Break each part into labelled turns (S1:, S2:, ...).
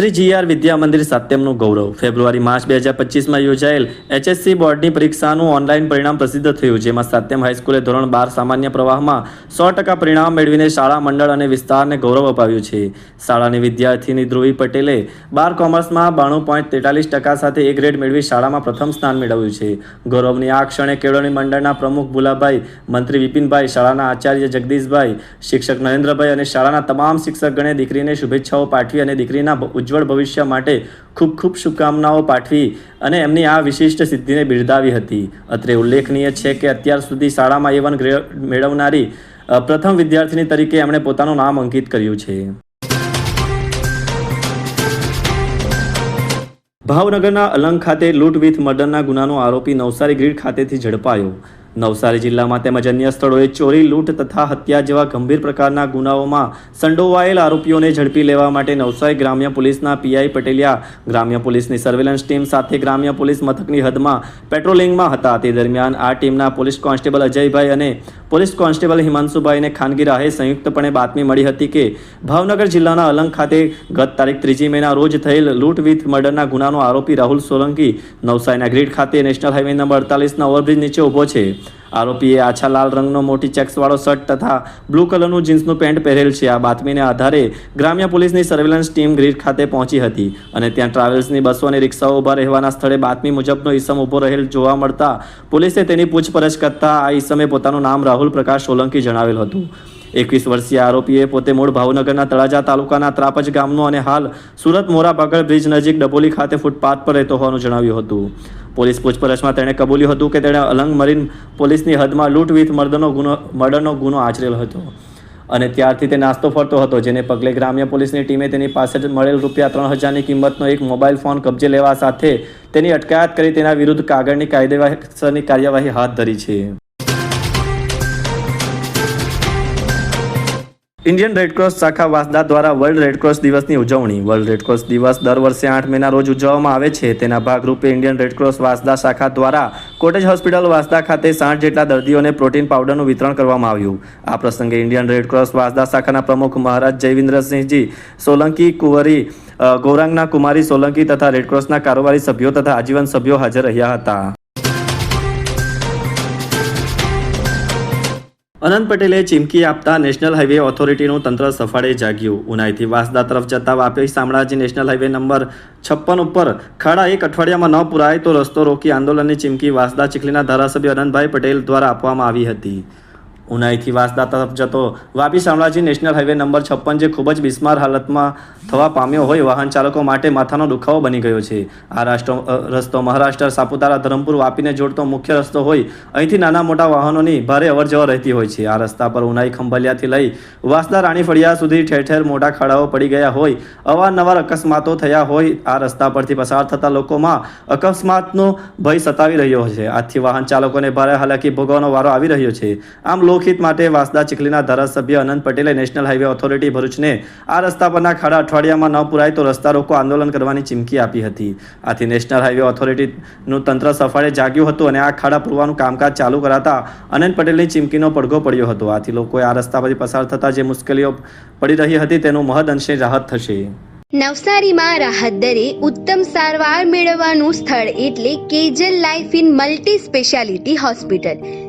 S1: Shri GR Vidya Mandir સાત્યમનું ગૌરવ. February March બે હજાર પચીસમાં યોજાયેલ એચએસસી બોર્ડની પરીક્ષાનું ઓનલાઈન પરિણામ પ્રસિદ્ધ થયું, જેમાં સાત્યમ હાઈસ્કૂલે ધોરણ બાર સામાન્ય પ્રવાહમાં સો ટકા પરિણામ મેળવીને શાળા મંડળ અને વિસ્તારને ગૌરવ અપાવ્યું છે. શાળાની વિદ્યાર્થીની ધ્રુવી પટેલે બાર કોમર્સમાં બાણું પોઈન્ટ તેતાલીસ ટકા સાથે એ ગ્રેડ મેળવી શાળામાં પ્રથમ સ્થાન મેળવ્યું છે. ગૌરવની આ ક્ષણે કેળવણી મંડળના પ્રમુખ ભુલાભાઈ, મંત્રી વિપિનભાઈ, શાળાના આચાર્ય જગદીશભાઈ, શિક્ષક નરેન્દ્રભાઈ અને શાળાના તમામ શિક્ષકગણે દીકરીને શુભેચ્છાઓ પાઠવી અને દીકરીના ઉજ્જવળ ભવિષ્ય માટે ખૂબ ખૂબ શુભકામનાઓ પાઠવી અને એમની આ વિશિષ્ટ સિદ્ધિને બિરદાવી હતી. અત્રે ઉલ્લેખનીય છે કે અત્યાર સુધી શાળામાં એવન મેળવનારી પ્રથમ વિદ્યાર્થીની તરીકે એમણે પોતાનું નામ અંકિત કર્યું છે. ભાવનગરના અલંગ ખાતે લૂંટ વિથ મર્ડરના ગુનાનો આરોપી નવસારી ગ્રીડ ખાતેથી ઝડપાયો. નવસારી જિલ્લામાં તેમજ અન્ય સ્થળોએ ચોરી, લૂંટ તથા હત્યા જેવા ગંભીર પ્રકારના ગુનાઓમાં સંડોવાયેલ આરોપીઓને ઝડપી લેવા માટે નવસારી ગ્રામ્ય પોલીસના પીઆઈ પટેલિયા, ગ્રામ્ય પોલીસની સર્વેલન્સ ટીમ સાથે ગ્રામ્ય પોલીસ મથકની હદમાં પેટ્રોલિંગમાં હતા. તે દરમિયાન આ ટીમના પોલીસ કોન્સ્ટેબલ અજયભાઈ અને પોલીસ કોન્સ્ટેબલ હિમાંશુભાઈને ખાનગી રાહે સંયુક્તપણે બાતમી મળી હતી કે ભાવનગર જિલ્લાના અલંગ ખાતે ગત તારીખ ત્રીજી મેના રોજ થયેલ લૂંટ વિથ મર્ડરના ગુનાનો આરોપી રાહુલ સોલંકી નવસારીના ગ્રીડ ખાતે નેશનલ હાઈવે નંબર અડતાલીસના ઓવરબ્રિજ નીચે ઊભો છે. આરોપીએ આછા લાલ રંગનો મોટી ચેક્સવાળો શર્ટ તથા બ્લુ કલરનું જીન્સનું પેન્ટ પહેરેલ છે. આ બાતમીને આધારે ગ્રામ્ય પોલીસની સર્વેલન્સ ટીમ ગ્રીડ ખાતે પહોંચી હતી અને ત્યાં ટ્રાવેલ્સની બસો અને રિક્ષાઓ ઊભા રહેવાના સ્થળે બાતમી મુજબનો ઈસમ ઊભો રહેલ જોવા મળતા પોલીસે તેની પૂછપરછ કરતા આ ઈસમે પોતાનું નામ રાહુલ પ્રકાશ સોલંકી જણાવેલ હતું. એકવીસ વર્ષીય આરોપીએ પોતે મૂળ ભાવનગરના તળાજા તાલુકાના ત્રાપજ ગામનો અને હાલ સુરત મોરા બાગળ બ્રિજ નજીક ડબોલી ખાતે ફૂટપાથ પર રહેતો હોવાનું જણાવ્યું હતું. પોલીસ પૂછપરછમાં તેણે કબૂલ્યું હતું કે તેણે અલંગ મરીન પોલીસની હદમાં લૂંટ વિથ મર્ડરનો ગુનો મર્ડરનો ગુનો આચરેલ હતો. અને ત્યારથી તે નાસ્તો ફરતો હતો, જેને પગલે ગ્રામ્ય પોલીસની ટીમે તેની પાસે મળેલ રૂપિયા ત્રણ હજારની કિંમતનો એક મોબાઈલ ફોન કબજે લેવા સાથે તેની અટકાયત કરી તેના વિરુદ્ધ કાગળની કાયદેસરની કાર્યવાહી હાથ ધરી છે. ઇન્ડિયન રેડક્રોસ શાખા વાસદા દ્વારા વર્લ્ડ રેડક્રોસ દિવસની ઉજવણી. વર્લ્ડ રેડક્રોસ દિવસ દર વર્ષે આઠ મેના રોજ ઉજવવામાં આવે છે. તેના ભાગરૂપે ઇન્ડિયન રેડક્રોસ વાસદા શાખા દ્વારા કોટેજ હોસ્પિટલ વાસદા ખાતે સાઠ જેટલા દર્દીઓને પ્રોટીન પાવડરનું વિતરણ કરવામાં આવ્યું. આ પ્રસંગે ઇન્ડિયન રેડક્રોસ વાસદા શાખાના પ્રમુખ મહારાજ જયવિન્દ્રસિંહજી સોલંકી કુંવરી ગૌરાંગના કુમારી સોલંકી તથા રેડક્રોસના કારોબારી સભ્યો તથા આજીવન સભ્યો હાજર રહ્યા હતા. અનંત પટેલે ચીમકી આપતા નેશનલ હાઈવે ઓથોરિટીનું તંત્ર સફાળે જાગ્યું. ઉનાઈથી વાસદા તરફ જતા Vapi Shamlaji national highway number છપ્પન ઉપર ખાડા એક અઠવાડિયામાં ન પુરાય તો રસ્તો રોકી આંદોલનની ચીમકી વાસદા ચીખલીના ધારાસભ્ય અનંતભાઈ પટેલ દ્વારા આપવામાં આવી હતી. ઉનાઈથી વાસદા તરફ જતો Vapi Shamlaji national highway number છપ્પન જે ખૂબ જ બિસ્માર હાલતમાં થવા પામ્યો હોય, વાહન ચાલકો માટે માથાનો દુખાવો બની ગયો છે. આ રાષ્ટ્ર રસ્તો મહારાષ્ટ્ર, સાપુતારા, ધરમપુર, વાપીને જોડતો મુખ્ય રસ્તો હોય, અહીંથી નાના મોટા વાહનોની ભારે અવરજવર રહેતી હોય છે. આ રસ્તા પર ઉનાઈ ખંભાલિયાથી લઈ વાસદા રાણી ફળિયા સુધી ઠેર ઠેર મોટા ખાડાઓ પડી ગયા હોય, અવારનવાર અકસ્માતો થયા હોય, આ રસ્તા પરથી પસાર થતા લોકોમાં અકસ્માતનો ભય સતાવી રહ્યો છે. આથી વાહન ચાલકોને ભારે હાલાકી ભોગવવાનો વારો આવી રહ્યો છે. આમ લોકહિત માટે વાસદા ચીખલીના ધારાસભ્ય અનંત પટેલે નેશનલ હાઈવે ઓથોરિટી ભરૂચને આ રસ્તા પરના ખાડા અઠવાડિયામાં ન પુરાય તો રસ્તા રોકો આંદોલન કરવાની ચીમકી આપી હતી. આથી નેશનલ હાઈવે ઓથોરિટીનું તંત્ર સફાળે જાગ્યું હતું અને આ ખાડા પૂરવાનું કામકાજ ચાલુ કરાતા અનંત પટેલની ચીમકીનો પડઘો પડ્યો હતો. આથી લોકોએ આ રસ્તા પરથી પસાર થતા જે મુશ્કેલીઓ પડી રહી હતી તેનું મહદ અંશે રાહત થશે.
S2: નવસારીમાં રાહત દરે ઉત્તમ સારવાર મેળવવાનું સ્થળ એટલે Kejal life in multi speciality hospital.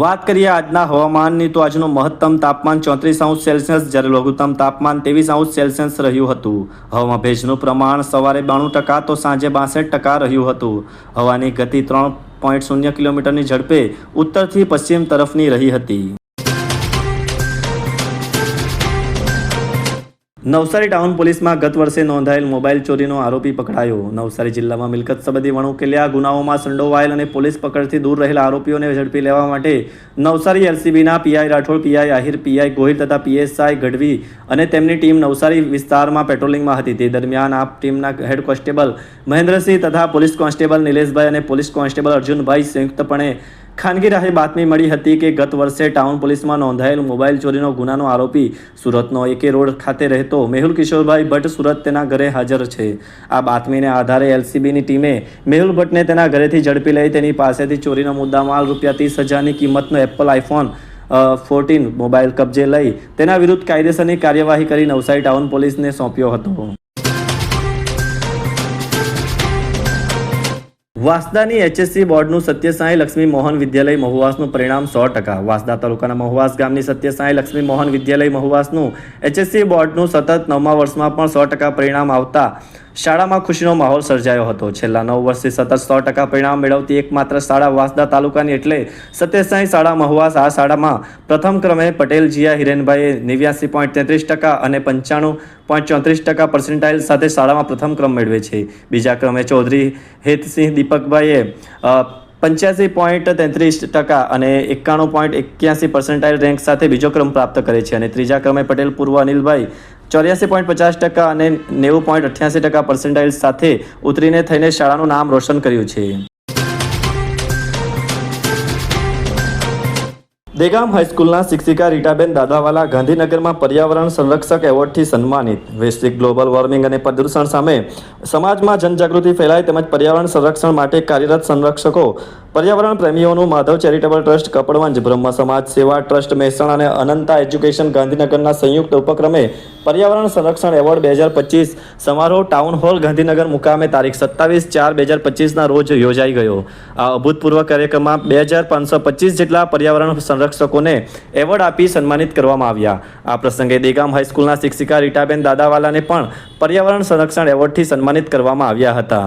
S1: વાત કરીએ આજના હવામાનની, તો આજનું મહત્તમ તાપમાન ચોત્રીસ અંશ સેલ્સિયસ, જ્યારે લઘુત્તમ તાપમાન ત્રેવીસ અંશ સેલ્સિયસ રહ્યું હતું. હવામાં ભેજનું પ્રમાણ સવારે બાણું ટકા, તો સાંજે બાસઠ ટકા રહ્યું હતું. હવાની ગતિ ત્રણ પોઈન્ટ શૂન્ય કિલોમીટરની ઝડપે ઉત્તરથી પશ્ચિમ તરફની રહી હતી. નવસારી ટાઉન પોલીસમાં ગત વર્ષે નોંધાયેલ મોબાઈલ ચોરીનો આરોપી પકડાયો. નવસારી જિલ્લામાં મિલકત સંબંધી વણુકેલ્યા ગુનાઓમાં સંડોવાયેલ અને પોલીસ પકડથી દૂર રહેલા આરોપીઓને ઝડપી લેવા માટે Navsari એલસીબીના PI Rathod, PI Ahir, PI Gohil તથા પીએસઆઈ ગઢવી અને તેમની ટીમ નવસારી વિસ્તારમાં પેટ્રોલિંગમાં હતી. તે દરમિયાન આ ટીમના હેડ કોન્સ્ટેબલ મહેન્દ્રસિંહ તથા પોલીસ કોન્સ્ટેબલ નિલેશભાઈ અને પોલીસ કોન્સ્ટેબલ અર્જુનભાઈ સંયુક્તપણે ખાનગી રાહે બાતમી મળી હતી કે ગત વર્ષે ટાઉન પોલીસમાં નોંધાયેલ મોબાઈલ ચોરીનો ગુનાનો આરોપી સુરતનો એકે રોડ ખાતે રહેતો મેહુલ કિશોરભાઈ ભટ્ટ સુરત તેના ઘરે હાજર છે. આ બાતમીને આધારે એલસીબીની ટીમે મેહુલ ભટ્ટને તેના ઘરેથી ઝડપી લઈ તેની પાસેથી ચોરીનો મુદ્દામાલ રૂપિયા ત્રીસ હજારની કિંમતનો એપલ આઈફોન ફોર્ટીન મોબાઈલ કબજે લઈ તેના વિરુદ્ધ કાયદેસરની કાર્યવાહી કરી નવસારી ટાઉન પોલીસને સોંપ્યો હતો. વાસદાની એચએસસી બોર્ડનું સત્યસાઈ લક્ષ્મી મોહન વિદ્યાલય મહુવાસનું પરિણામ સો ટકા. વાસદા તાલુકાના મહુવાસ ગામની સત્યસાઈ લક્ષ્મી મોહન વિદ્યાલય મહુવાસનું એચએસસી બોર્ડનું સતત નવમા વર્ષમાં પણ સો ટકા પરિણામ આવતા શાળામાં ખુશીનો માહોલ સર્જાયો હતો. છેલ્લા નવ વર્ષથી સતત સો ટકા પરિણામ મેળવતી એકમાત્ર શાળા વાસદા તાલુકાની એટલે સત્યસાઈ શાળા મહુવાસ. આ શાળામાં પ્રથમ ક્રમે પટેલ, જીયા હિરેનભાઈએ નેવ્યાસી પોઈન્ટ તેત્રીસ ટકા અને પંચાણું પોઈન્ટ ચોત્રીસ ટકા પર્સન્ટાઇલ સાથે શાળામાં પ્રથમ ક્રમ મેળવે છે. બીજા ક્રમે ચૌધરી હેતસિંહ દીપકભાઈએ પંચ્યાસી પોઈન્ટ તેત્રીસ ટકા અને એકાણું પોઈન્ટ એક્યાસી પર્સન્ટાઇલ રેન્ક સાથે બીજો ક્રમ પ્રાપ્ત કરે છે અને ત્રીજા ક્રમે પટેલ, પૂર્વ અનિલભાઈ ચોર્યાસી પોઈન્ટ પચાસ ટકા અને નેવું પોઈન્ટ અઠ્યાસી ટકા પર્સન્ટાઇલ સાથે ઉતરીને થઈને શાળાનું નામ રોશન કર્યું છે. દેગામ હાઈસ્કૂલના શિક્ષિકા રીટાબેન દાદાવાલા ગાંધીનગરમાં પર્યાવરણ સંરક્ષક એવોર્ડથી સન્માનિત. વૈશ્વિક ગ્લોબલ વોર્મિંગ અને પ્રદૂષણ સામે સમાજમાં જનજાગૃતિ ફેલાય તેમજ પર્યાવરણ સંરક્ષણ માટે કાર્યરત સંરક્ષકો, પર્યાવરણ પ્રેમીઓનું માધવ ચેરિટેબલ ટ્રસ્ટ, કપડવંજ બ્રહ્મ સમાજ સેવા ટ્રસ્ટ, મહેસાણા અને અનંતા એજ્યુકેશન ગાંધીનગરના સંયુક્ત ઉપક્રમે પર્યાવરણ સંરક્ષણ એવોર્ડ બે હજાર પચીસ સમારોહ ટાઉન હોલ ગાંધીનગર મુકામે તારીખ સત્તાવીસ ચાર બે હજાર પચીસના રોજ યોજાઈ ગયો. આ અભૂતપૂર્વ કાર્યક્રમમાં બે હજાર પાંચસો પચીસ જેટલા પર્યાવરણ સંરક્ષકોને એવોર્ડ આપી સન્માનિત કરવામાં આવ્યા. આ પ્રસંગે દેગામ હાઈસ્કૂલના શિક્ષિકા રીટાબેન દાદાવાલાને પણ પર્યાવરણ સંરક્ષણ એવોર્ડથી સન્માનિત કરવામાં આવ્યા હતા.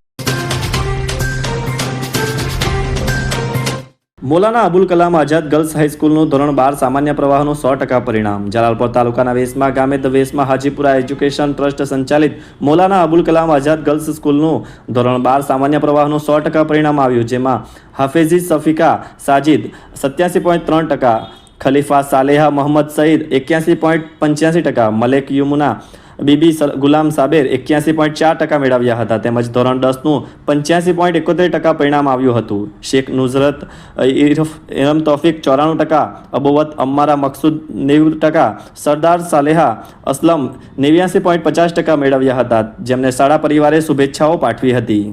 S1: Maulana Abul Kalam Azad girls હાઈસ્કૂલનું ધોરણ બાર સામાન્ય પ્રવાહનું સો ટકા પરિણામ. જલાલપોર તાલુકાના વેસમા ગામે the Vesma Hajipura education trust સંચાલિત મોલાના અબુલ કલામ આઝાદ ગર્લ્સ સ્કૂલનું ધોરણ બાર સામાન્ય પ્રવાહનું સો ટકા પરિણામ આવ્યું, જેમાં હાફેઝી સફિકા સાજિદ સત્યાસી પોઈન્ટ ત્રણ ટકા, ખલીફા સાલેહા મોહમ્મદ સઈદ એક્યાસી પોઈન્ટ પંચ્યાસી ટકા, મલેક યુમુના બીબી ગુલામ સાબેર એક્યાસી પોઈન્ટ ચાર ટકા મેળવ્યા હતા. તેમજ ધોરણ દસનું પંચ્યાસી પોઈન્ટ એકોતેર ટકા પરિણામ આવ્યું હતું. શેખ નુઝરત ઇરમ તોફિક ચોરાણું ટકા, અબોવત, અમ્મારા, મકસૂદ નેવું ટકા, સરદાર સાલેહા અસલમ નેવ્યાસી પોઈન્ટ પચાસ ટકા મેળવ્યા હતા. જેમને શાળા પરિવારે શુભેચ્છાઓ પાઠવી હતી.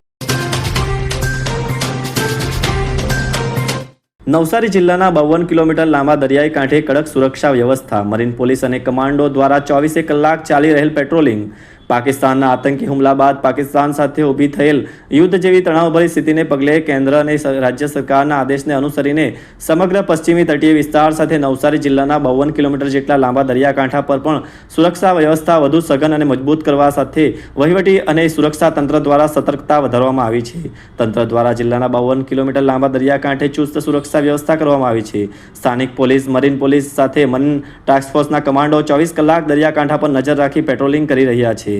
S1: નવસારી જિલ્લાના બાવન કિલોમીટર લાંબા દરિયાઈ કાંઠે કડક સુરક્ષા વ્યવસ્થા, મરીન પોલીસ અને કમાન્ડો દ્વારા ચોવીસે કલાક ચાલી રહેલ પેટ્રોલિંગ પાકિસ્તાનના આતંકી હુમલા બાદ પાકિસ્તાન સાથે ઊભી થયેલ યુદ્ધ જેવી તણાવભરી સ્થિતિને પગલે કેન્દ્ર અને રાજ્ય સરકારના આદેશને અનુસરીને સમગ્ર પશ્ચિમી તટીય વિસ્તાર સાથે નવસારી જિલ્લાના બાવન કિલોમીટર જેટલા લાંબા દરિયાકાંઠા પર પણ સુરક્ષા વ્યવસ્થા વધુ સઘન અને મજબૂત કરવા સાથે વહીવટી અને સુરક્ષા તંત્ર દ્વારા સતર્કતા વધારવામાં આવી છે. તંત્ર દ્વારા જિલ્લાના બાવન કિલોમીટર લાંબા દરિયાકાંઠે ચુસ્ત સુરક્ષા વ્યવસ્થા કરવામાં આવી છે. સ્થાનિક પોલીસ, મરીન પોલીસ સાથે મરીન ટાસ્ક ફોર્સના કમાન્ડો ચોવીસ કલાક દરિયાકાંઠા પર નજર રાખી પેટ્રોલિંગ કરી રહ્યા છે.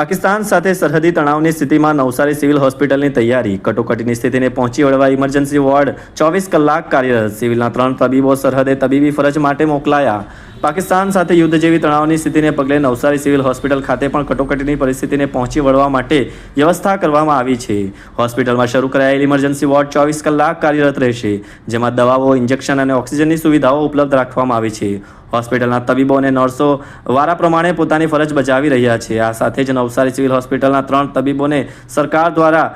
S1: પાકિસ્તાન સાથે સરહદી તણાવની સ્થિતિમાં નવસારી સિવિલ હોસ્પિટલની તૈયારી. કટોકટીની સ્થિતિને પહોંચી વળવા ઇમરજન્સી વોર્ડ ચોવીસ કલાક કાર્યરત. સિવિલના ત્રણ તબીબો સરહદે તબીબી ફરજ માટે મોકલાયા. પાકિસ્તાન સાથે યુદ્ધ જેવી તણાવની સ્થિતિને પગલે નવસારી સિવિલ હોસ્પિટલ ખાતે પણ કટોકટીની પરિસ્થિતિને પહોંચી વળવા માટે વ્યવસ્થા કરવામાં આવી છે. હોસ્પિટલમાં શરૂ કરાયેલ ઇમરજન્સી વોર્ડ ચોવીસ કલાક કાર્યરત રહેશે, જેમાં દવાઓ ઇન્જેક્શન અને ઓક્સિજનની સુવિધાઓ ઉપલબ્ધ રાખવામાં આવી છે. હોસ્પિટલના તબીબો અને નર્સો વારા પ્રમાણે પોતાની ફરજ બજાવી રહ્યા છે. આ સાથે જ નવસારી સિવિલ હોસ્પિટલના ત્રણ તબીબોને સરકાર દ્વારા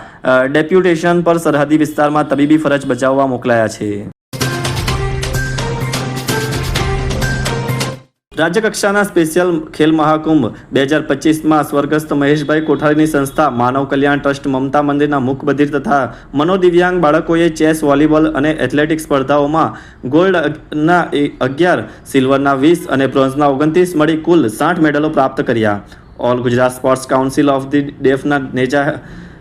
S1: ડેપ્યુટેશન પર સરહદી વિસ્તારમાં તબીબી ફરજ બજાવવા મોકલાયા છે. રાજ્ય કક્ષાના સ્પેશિયલ ખેલ મહાકુંભ બે હજાર પચીસમાં સ્વર્ગસ્થ મહેશભાઈ કોઠારીની સંસ્થા માનવ કલ્યાણ ટ્રસ્ટ મમતા મંદિરના મુખ બધિર તથા મનોદિવ્યાંગ બાળકોએ ચેસ, વોલીબોલ અને એથ્લેટિક સ્પર્ધાઓમાં ગોલ્ડના અગિયાર, સિલ્વરના વીસ અને બ્રોન્ઝના ઓગણત્રીસ મળી કુલ સાઠ મેડલો પ્રાપ્ત કર્યા. All Gujarat sports council of the ડેફના નેજા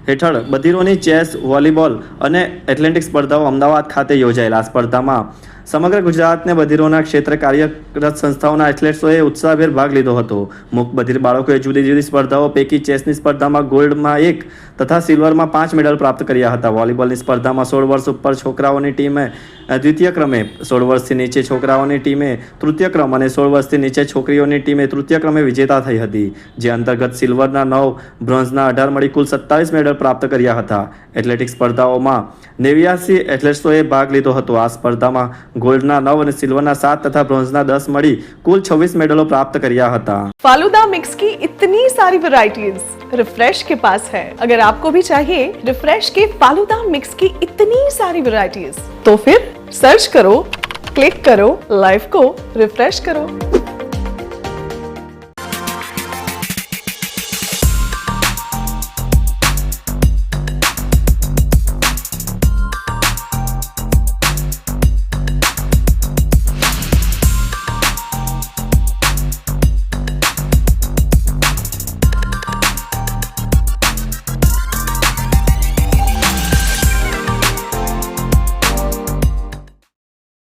S1: હેઠળ બધિરોની ચેસ, વોલીબોલ અને એથ્લેટિક સ્પર્ધાઓ અમદાવાદ ખાતે યોજાયેલા સ્પર્ધામાં સમગ્ર ગુજરાતને બધિરોના ક્ષેત્ર કાર્યરત સંસ્થાઓના એથ્લેટ્સોએ ઉત્સાહભેર ભાગ લીધો હતો. મુખ બધિર બાળકોએ જુદી જુદી સ્પર્ધાઓ, પૈકી ચેસની સ્પર્ધામાં ગોલ્ડમાં એક તથા સિલ્વરમાં પાંચ મેડલ પ્રાપ્ત કર્યા હતા. વોલીબોલની સ્પર્ધામાં સોળ વર્ષ ઉપર છોકરાઓની ટીમે દ્વિતીય ક્રમે સોળ વર્ષથી નીચે છોકરાઓની ટીમે તૃતીય ક્રમ અને સોળ વર્ષથી નીચે છોકરીઓની ટીમે તૃતીય ક્રમે વિજેતા થઈ હતી, જે અંતર્ગત સિલ્વરના નવ, બ્રોન્ઝના અઢાર મળી કુલ સત્તાવીસ મેડલ પ્રાપ્ત કર્યા હતા. એથ્લેટિક સ્પર્ધાઓમાં નેવ્યાસી એથ્લેટ્સોએ ભાગ લીધો હતો. આ સ્પર્ધામાં ગોલ્ડના નવ અને સિલ્વરના સાત તથા બ્રોન્ઝના દસ મળી કુલ છવ્વીસ મેડલો પ્રાપ્ત કર્યા હતા
S3: फालूदा मिक्स की इतनी सारी वैरायटीज रिफ्रेश के पास है अगर आपको भी चाहिए रिफ्रेश के फालूदा मिक्स की इतनी सारी वैरायटीज तो फिर सर्च करो क्लिक करो लाइफ को रिफ्रेश करो